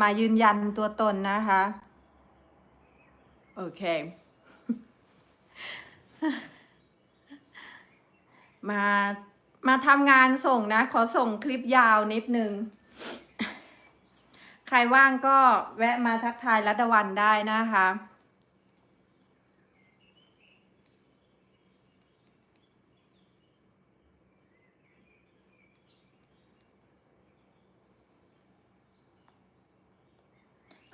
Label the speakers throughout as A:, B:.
A: มายืนยันตัวตนนะคะ โอเค มามาทำงานส่งนะ ขอส่งคลิปยาวนิดนึง ใครว่างก็แวะมาทักทายรัตวันได้นะคะ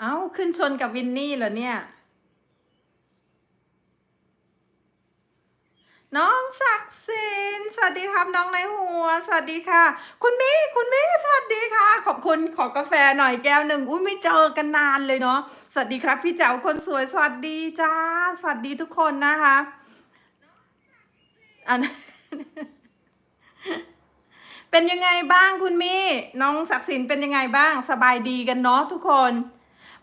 A: เอ้า ขึ้นชนกับวินนี่เหรอเนี่ย น้องศักดิ์สินสวัสดีครับน้องในหัว สวัสดีค่ะ คุณมี่คุณมี่สวัสดีค่ะ ขอบคุณขอกาแฟหน่อยแก้วหนึ่งอุ้ยไม่เจอกันนานเลยเนาะสวัสดีครับ พี่แจ๋วคนสวย สวัสดีจ้า สวัสดีทุกคนนะคะอันเป็นยังไงบ้างคุณมี่น้องศักดิ์สินเป็นยังไงบ้างสบายดีกันเนาะทุกคน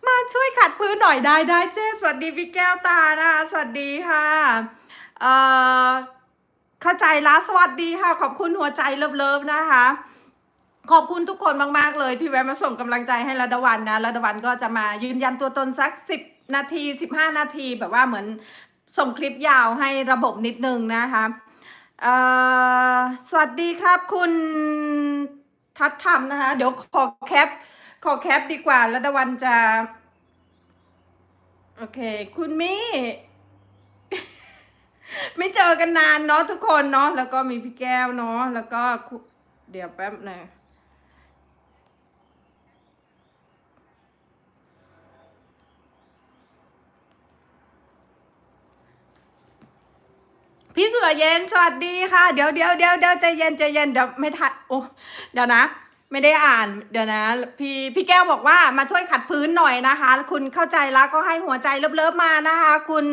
A: มาช่วยขัดพื้นหน่อยได้ได้เจ้สวัสดีพี่แก้วตานะคะสวัสดีค่ะเอ่อเข้าใจละสวัสดีค่ะ ขอบคุณหัวใจเลิฟๆนะคะ ขอบคุณทุกคนมากๆเลยที่แวะมาส่งกำลังใจให้ระดวันนะระดวันก็จะมายืนยันตัวตนสักสิบนาทีสิบห้านาทีแบบว่าเหมือนส่งคลิปยาวให้ระบบนิดนึงนะคะสวัสดีครับคุณทัศธรรมนะคะ เดี๋ยวขอแคปขอแคปดีกว่าแล้วดาวันจะ โอเค คุณมี่ ไม่เจอกันนานเนาะทุกคนเนาะแล้วก็มีพี่แก้วเนาะแล้วก็เดี๋ยวแป๊บหนึงพี่เสือเย็นสวัสดีค่ะ เดี๋ยวเดี๋ยวเดี๋ยวเดี๋ยวใจเย็นใจเย็นเดี๋ยวไม่ทันโอ้เดี๋ยวนะ ไม่ได้อ่านเดี๋ยวนะ พี่พี่แก้วบอกว่ามาช่วยขัดพื้นหน่อยนะคะ คุณเข้าใจแล้วก็ให้หัวใจเลิฟๆมานะคะ คุณ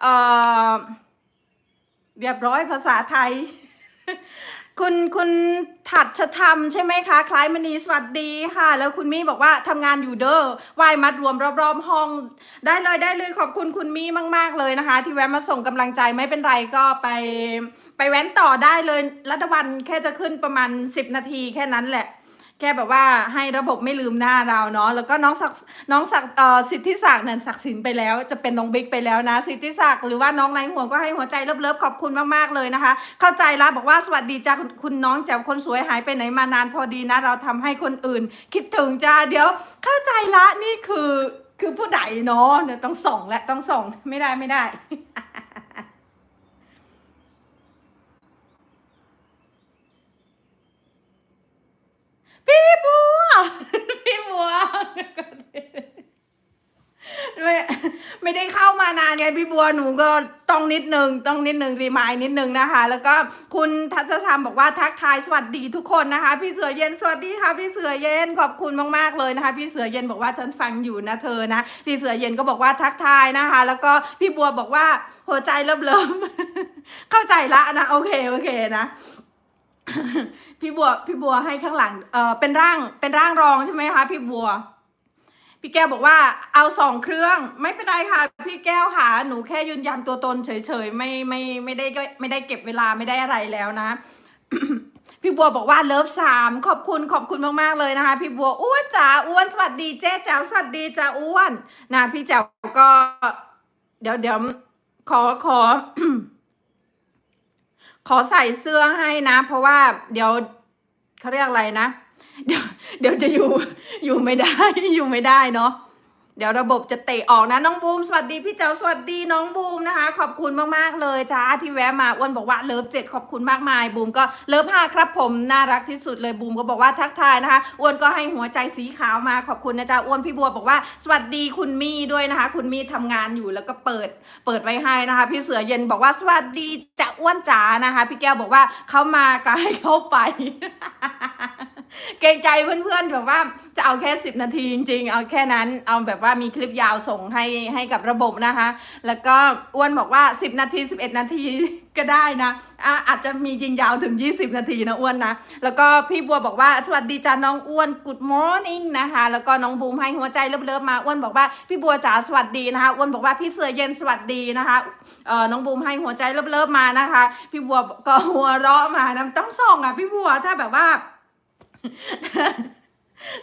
A: เอ่อเรียบร้อยภาษาไทย คุณคุณถัดชธรรมใช่ไหมคะ คล้ายมณีสวัสดีค่ะ แล้วคุณมี่บอกว่าทำงานอยู่เด้อวายมัดรวมรอบๆห้อง ได้เลยได้เลยขอบคุณคุณมี่มาก ๆเลยนะคะ ที่แวะมาส่งกำลังใจไม่เป็นไรก็ไป ไปแว้นต่อได้เลยรัฐวันแค่จะขึ้นประมาณ 10 นาทีแค่นั้นแหละ แค่แบบว่าให้ระบบไม่ลืมหน้าเราเนาะแล้วก็น้องศักน้องศักเอ่อสิทธิศักดิ์เนี่ยศักดิ์สินไปแล้ว จะเป็นน้องบิ๊กไปแล้วนะ สิทธิศักดิ์หรือว่าน้องนห่วงก็ให้หัวใจเลิฟๆขอบคุณมากๆเลยนะคะ เข้าใจละบอกว่าสวัสดีจ้าคุณคุณน้องแจ๋วคนสวยหายไปไหนมานานพอดีนะ เราทำให้คนอื่น คิดถึงจ้าเดี๋ยว เข้าใจละนี่คือคือผู้ใดเนาะเดี๋ยวต้องส่องและต้องส่องไม่ได้ไม่ได้ พี่บัว พี่บัว ไม่ไม่ได้เข้ามานานไงพี่บัวหนูก็ต้องนิดนึงต้องนิดนึงรีมายนิดนึงนะคะ แล้วก็คุณทัศธรรมบอกว่าทักทายสวัสดีทุกคนนะคะ พี่เสือเย็นสวัสดีค่ะ พี่เสือเย็นขอบคุณมากๆเลยนะคะ พี่เสือเย็นบอกว่าฉันฟังอยู่นะเธอนะพี่เสือเย็นก็บอกว่าทักทายนะคะ แล้วก็พี่บัวบอกว่าหัวใจเริ่มๆเข้าใจละนะโอเคโอเคนะพี่บัวพี่บัวให้ข้างหลังเออเป็นร่างเป็นร่างรองใช่ไหมคะพี่บัว พี่แก้วบอกว่าเอาสองเครื่องไม่เป็นไรค่ะ พี่แก้วค่ะหนูแค่ยืนยันตัวตนเฉยๆไม่ไม่ไม่ได้ไม่ได้เก็บเวลาไม่ได้อะไรแล้วนะ พี่บัวบอกว่าเลิฟสามขอบคุณขอบคุณมากๆเลยนะคะ พี่บัวอ้วนจ๋าอ้วนสวัสดีเจ๊แจ๋วสวัสดีจ้าอ้วนนะพี่แจ๋วก็ เดี๋ยวเดี๋ยวขอขอ ขอใส่เสื้อให้นะ เพราะว่าเดี๋ยวเขาเรียกอะไรนะ เดี๋ยวเดี๋ยวจะอยู่อยู่ไม่ได้อยู่ไม่ได้เนาะเดี๋ยวระบบจะเตะออกนะน้องบูมสวัสดีพี่เจ้าสวัสดีน้องบูมนะคะ ขอบคุณมากๆเลยจ้าที่แวะมาอ้วนบอกว่าเลิฟเจ็ดขอบคุณมากมายบูมก็เลิฟห้าครับผมน่ารักที่สุดเลยบูมก็บอกว่าทักทายนะคะอ้วนก็ให้หัวใจสีขาวมาขอบคุณนะจ๊ะอ้วนพี่บัวบอกว่า สวัสดีคุณมี่ด้วยนะคะ คุณมี่ทำงานอยู่แล้วก็เปิดเปิดไว้ให้นะคะ พี่เสือเย็นบอกว่าสวัสดีจะอ้วนจ๋านะคะ พี่แก้วบอกว่าเขามาก็ให้เขาไป เกรงใจเพื่อนๆแบบว่าจะเอาแค่ 10 นาทีจริง ๆ เอาแค่นั้นเอาแบบว่ามีคลิปยาวส่งให้ให้กับระบบนะคะ แล้วก็อ้วนบอกว่า 10 นาที 11 นาทีก็ได้นะอะอาจจะมียิงยาวถึง 20 นาทีนะอ้วนนะ แล้วก็พี่บัวบอกว่าสวัสดีจ้าน้องอ้วน good morning นะคะ แล้วก็น้องบูมให้หัวใจเลิฟๆมาอ้วนบอกว่าพี่บัวจ๋าสวัสดีนะคะอ้วนบอกว่าพี่เสือเย็นสวัสดีนะคะเอ่อน้องบูมให้หัวใจเลิฟๆมานะคะ พี่บัวก็หัวเราะมานะต้องส่งอะพี่บัวถ้าแบบว่า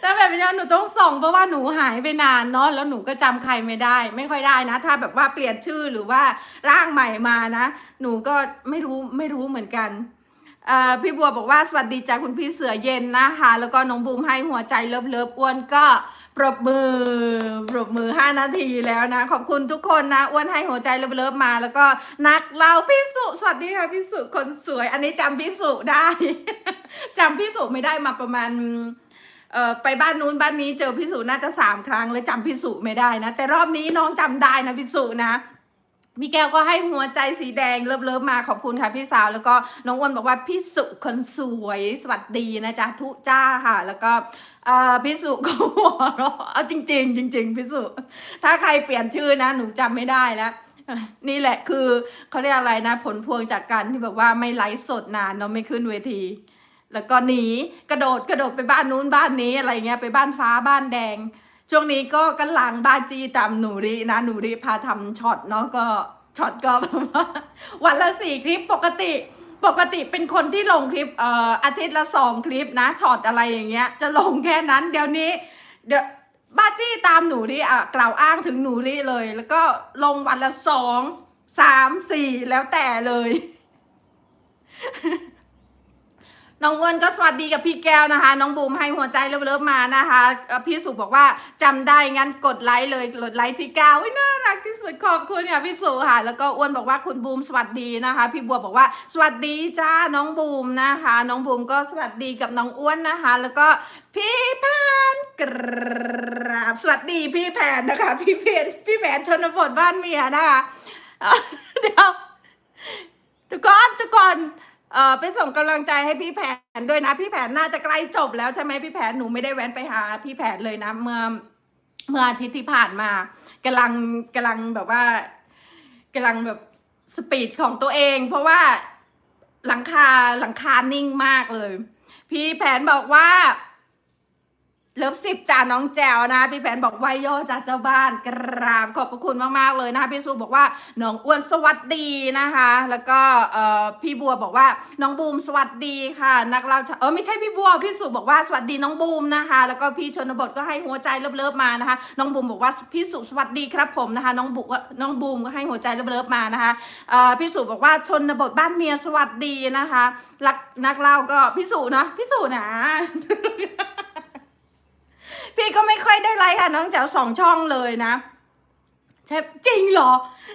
A: ถ้าแบบนี้หนูต้องส่งเพราะว่าหนูหายไปนานเนาะแล้วหนูก็จำใครไม่ได้ ไม่ค่อยได้นะ ถ้าแบบว่าเปลี่ยนชื่อหรือว่าร่างใหม่มานะ หนูก็ไม่รู้ไม่รู้เหมือนกันเออพี่บัวบอกว่าสวัสดีจ้าคุณพี่เสือเย็นนะคะแล้วก็น้องบูมให้หัวใจเลิฟเลิฟอ้วนก็ รบมือ ปรบมือ 5 นาทีแล้วนะ ขอบคุณทุกคนนะ อ้วนให้หัวใจเลิฟมา แล้วก็นักเล่าพี่สุ สวัสดีค่ะพี่สุ คนสวย อันนี้จำพี่สุได้ จำพี่สุไม่ได้มาประมาณเออไปบ้านนู้นบ้านนี้เจอพี่สุน่าจะสามครั้งเลยจำพี่สุไม่ได้นะ แต่รอบนี้น้องจำได้นะพี่สุนะ พี่แก้วก็ให้หัวใจสีแดงเลิฟเลิฟมาขอบคุณค่ะพี่สาว แล้วก็น้องอ้วนบอกว่าพี่สุคนสวยสวัสดีนะจ๊ะทุจ้าค่ะ แล้วก็พี่สุก็หัวเราะเอาจริง ๆ จริง ๆพี่สุถ้าใครเปลี่ยนชื่อนะหนูจำไม่ได้แล้วนี่แหละคือเขาเรียกอะไรนะ ผลพวงจากการที่แบบว่าไม่ไลฟ์สดนานเนาะไม่ขึ้นเวที แล้วก็หนีกระโดดกระโดดไปบ้านนู้นบ้านนี้อะไรเงี้ยไปบ้านฟ้าบ้านแดง ช่วงนี้ก็กำลังบ้าจีตามหนูรินะ หนูริพาทำช็อตเนาะก็ช็อตก็แบบว่าวันละสี่คลิปปกติปกติเป็นคนที่ลงคลิปเอ่ออาทิตย์ละสองคลิปนะช็อตอะไรอย่างเงี้ย จะลงแค่นั้น เดี๋ยวนี้เดี๋ยวบ้าจี้ตามหนูริอะกล่าวอ้างถึงหนูริเลย แล้วก็ลงวันละสองสามสี่แล้วแต่เลย น้องอ้วนก็สวัสดีกับพี่แก้วนะคะ น้องบูมให้หัวใจเลิฟๆมานะคะ พี่สุบอกว่าจำได้งั้นกดไลค์เลยกดไลค์ที่เก้าน่ารักที่สุดขอบคุณค่ะพี่สุค่ะ แล้วก็อ้วนบอกว่าคุณบูมสวัสดีนะคะ พี่บัวบอกว่าสวัสดีจ้าน้องบูมนะคะ น้องบูมก็สวัสดีกับน้องอ้วนนะคะ แล้วก็พี่แผนกราบสวัสดีพี่แผนนะคะ พี่เพนพี่แผนชนบทบ้านเมียนะคะเอ่อเดี๋ยวทุกคนทุกคน เอ่อไปส่งกำลังใจให้พี่แผนด้วยนะ พี่แผนน่าจะใกล้จบแล้วใช่ไหมพี่แผนหนูไม่ได้แว้นไปหา พี่แผนเลยนะ เมื่อเมื่ออาทิตย์ที่ผ่านมากำลังกำลังแบบว่ากำลังแบบสปีดของตัวเอง เพราะว่าหลังคาหลังคานิ่งมากเลย พี่แผนบอกว่า เลิฟสิบจ่าน้องแจวนะพี่แผนบอกไวยย่อจ่าเจ้าบ้านกราบขอบพระคุณมากๆเลยนะคะพี่สุบอกว่าน้องอ้วนสวัสดีนะคะ แล้วก็เอ่อพี่บัวบอกว่าน้องบูมสวัสดีค่ะ นักเล่าเออไม่ใช่พี่บัวพี่สุบอกว่าสวัสดีน้องบูมนะคะ แล้วก็พี่ชนบทก็ให้หัวใจเลิฟๆมานะคะ น้องบูมบอกว่าพี่สุสวัสดีครับผมนะคะ น้องบุน้องบูมก็ให้หัวใจเลิฟๆมานะคะเอ่อพี่สุบอกว่าชนบทบ้านเมียสวัสดีนะคะรักนักเล่าก็พี่สุนะพี่สุนะ พี่ก็ไม่ค่อยได้ไลค์ค่ะน้องแจ๋วสองช่องเลยนะใช่จริงเหรอ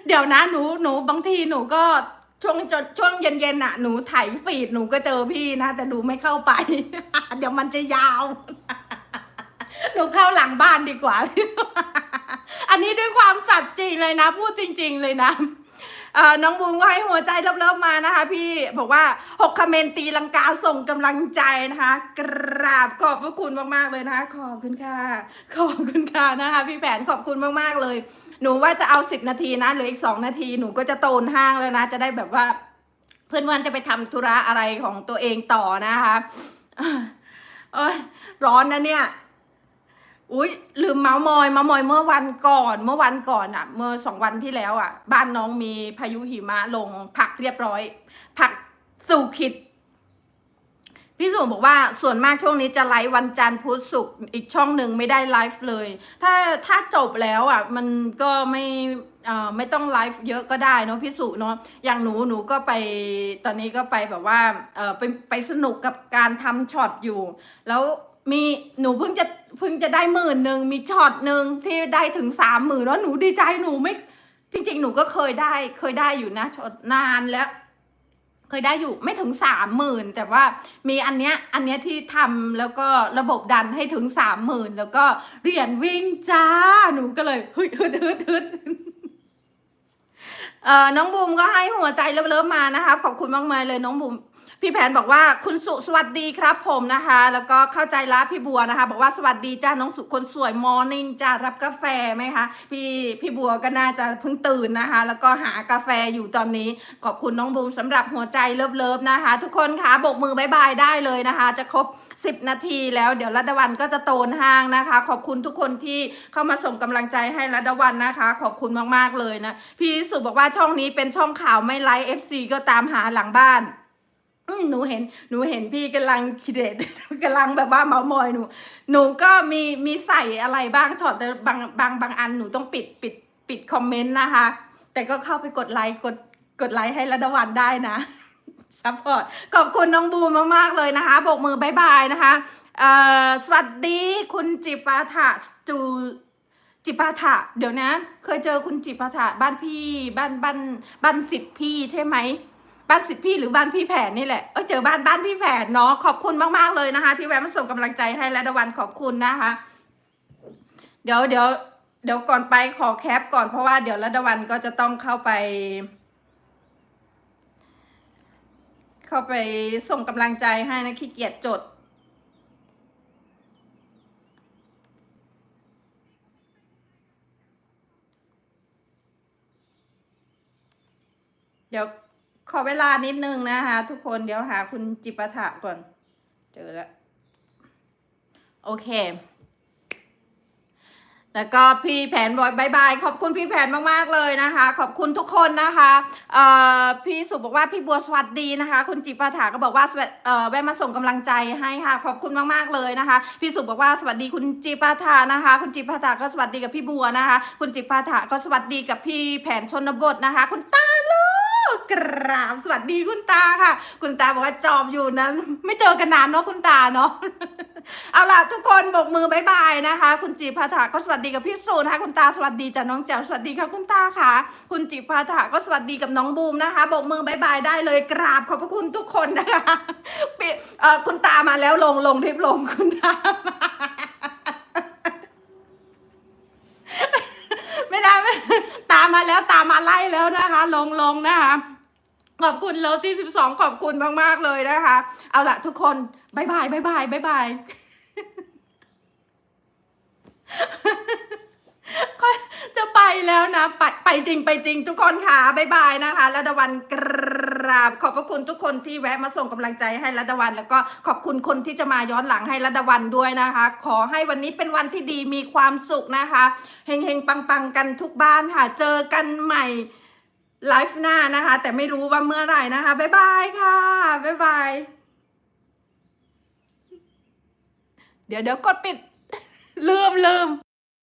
A: เดี๋ยวนะหนูหนูบางทีหนูก็ช่วงจนช่วงเย็นๆน่ะหนูไถฟีดหนูก็เจอพี่นะ แต่หนูไม่เข้าไป เดี๋ยวมันจะยาว หนูเข้าหลังบ้านดีกว่า อันนี้ด้วยความสัตย์จริงเลยนะ พูดจริง ๆ เลยนะ น้องบูมก็ให้หัวใจเลิฟๆมานะคะ พี่บอกว่าหกคอมเมนต์ตีลังกาส่งกำลังใจนะคะ กราบขอบพระคุณมากๆเลยนะคะขอบคุณค่ะ ขอบคุณค่ะนะคะ พี่แผนขอบคุณมากๆเลย หนูว่าจะเอาสิบนาทีนะเหลืออีกสองนาทีหนูก็จะโตนห้างแล้วนะ จะได้แบบว่า เพื่อนวันจะไปทำธุระอะไรของตัวเองต่อนะคะร้อนนะเนี่ย อุ้ยลืมเมาส์มอยเมาส์มอยเมื่อวันก่อน เมื่อวันก่อนอะเมื่อสองวันที่แล้วอะบ้านน้องมีพายุหิมะลงผักเรียบร้อย ผักสู่ขิดพี่สุบอกว่าส่วนมากช่วงนี้จะไลฟ์วันจันทร์พุธศุกร์อีกช่องหนึ่งไม่ได้ไลฟ์เลย ถ้าถ้าจบแล้วอะมันก็ไม่ไม่ต้องไลฟ์เยอะก็ได้เนาะพี่สุเนาะอย่างหนูหนูก็ไปตอนนี้ก็ไปแบบว่าเออไปไปสนุกกับการทำช็อตอยู่ แล้ว มีหนูเพิ่งจะเพิ่งจะได้หมื่นหนึ่งมีช็อตหนึ่งที่ได้ถึงสามหมื่นแล้วหนูดีใจหนูไม่ จริง ๆ หนูก็เคยได้ เคยได้อยู่นะช็อตนานแล้ว เคยได้อยู่ไม่ถึงสามหมื่นแต่ว่ามีอันเนี้ยอันเนี้ยที่ทำแล้วก็ระบบดันให้ถึงสามหมื่นแล้วก็เหรียญวิ่งจ้า หนูก็เลยฮึดฮึดฮึดฮึด เอ่อน้องบูมก็ให้หัวใจเลิฟๆมานะคะขอบคุณมากมายเลยน้องบูมพี่แผนบอกว่าคุณสุสวัสดีครับผมนะคะ แล้วก็เข้าใจละพี่บัวนะคะ บอกว่าสวัสดีจ้าน้องสุคนสวยมอร์นิ่งจ้ารับกาแฟไหมคะพี่พี่บัวก็น่าจะเพิ่งตื่นนะคะ แล้วก็หากาแฟอยู่ตอนนี้ ขอบคุณน้องบูมสำหรับหัวใจเลิฟๆนะคะ ทุกคนคะโบกมือบายบายได้เลยนะคะ จะครบ 10 นาทีแล้วเดี๋ยวรัตวันก็จะโตนห้างนะคะ ขอบคุณทุกคนที่เข้ามาส่งกำลังใจให้รัตวันนะคะ ขอบคุณมากๆเลยนะพี่สุบอกว่าช่องนี้เป็นช่องข่าวไม่ไลฟ์ FC ก็ตามหาหลังบ้านหนูเห็นหนูเห็นพี่กำลังคิดเดตกำลังแบบว่าเมามอยหนู หนูก็มีมีใส่อะไรบ้างช็อตแต่บางบางบางอันหนูต้องปิดปิดปิดคอมเมนต์นะคะ แต่ก็เข้าไปกดไลค์กดกดไลค์ให้ระดวันได้นะซัพพอร์ตขอบคุณน้องบูมมาก ๆ เลยนะคะโบกมือบายบายนะคะสวัสดีคุณจิปาถะจู จิปาถะ เดี๋ยวนะ เคยเจอคุณจิปาถะบ้านพี่บ้านบ้านบ้านสิทธิ์พี่ใช่ไหมบ้านสิทธิ์พี่หรือบ้านพี่แผนนี่แหละเออเจอบ้านบ้านพี่แผนเนาะขอบคุณมากๆเลยนะคะ ที่แวะมาส่งกำลังใจให้และดวันขอบคุณนะคะ เดี๋ยวเดี๋ยวเดี๋ยวก่อนไปขอแคปก่อนเพราะว่าเดี๋ยวระดวันก็จะต้องเข้าไป เข้าไปส่งกำลังใจให้นะขี้เกียจจด ดี๋ยวขอเวลานิดนึงนะคะ ทุกคนเดี๋ยวหาคุณจิปาถะก่อน เจอแล้ว โอเค แล้วก็พี่แผนบอยบายบาย ขอบคุณพี่แผนมากๆเลยนะคะ ขอบคุณทุกคนนะคะเอ่อพี่สุบอกว่าพี่บัวสวัสดีนะคะ คุณจิปาถาก็บอกว่าเอ่อแวะมาส่งกำลังใจให้ค่ะ ขอบคุณมากๆเลยนะคะ พี่สุบอกว่าสวัสดีคุณจิปาถานะคะ คุณจิปาถาก็สวัสดีกับพี่บัวนะคะ คุณจิปาถาก็สวัสดีกับพี่แผนชนบทนะคะ คุณตา กราบสวัสดีคุณตาค่ะ คุณตาบอกว่าจอบอยู่นะไม่เจอกันนานเนาะคุณตาเนาะเอาล่ะทุกคนบกมือบายบายนะคะ คุณจีพาถาก็สวัสดีกับพี่สูนะคะ คุณตาสวัสดีจ้ะน้องแจ๋วสวัสดีค่ะคุณตาค่ะ คุณจีพาถาก็สวัสดีกับน้องบูมนะคะบกมือบายบายได้เลยกราบขอบพระคุณทุกคนนะคะปิเอ่อคุณตามาแล้วลงลงทิปลงคุณตาไม่ได้ไม่ตามมาแล้วตามมาไล่แล้วนะคะ ลงลงนะคะ ขอบคุณโลที่สิบสองขอบคุณมาก ๆ เลยนะคะ เอาละทุกคนบายบายบายบายบายบายจะไปแล้วนะ ไปไปจริงไปจริงทุกคนค่ะบายบายนะคะระดวันกราบขอบพระคุณทุกคนที่แวะมาส่งกำลังใจให้ระดวัน แล้วก็ขอบคุณคนที่จะมาย้อนหลังให้ระดวันด้วยนะคะ ขอให้วันนี้เป็นวันที่ดีมีความสุขนะคะเฮงเฮงปังปังกันทุกบ้านค่ะ เจอกันใหม่ ไลฟ์หน้านะคะ แต่ไม่รู้ว่าเมื่อไหร่นะคะ บ๊ายบายค่ะ บ๊ายบาย เดี๋ยวเดี๋ยวกดปิด ลืมลืม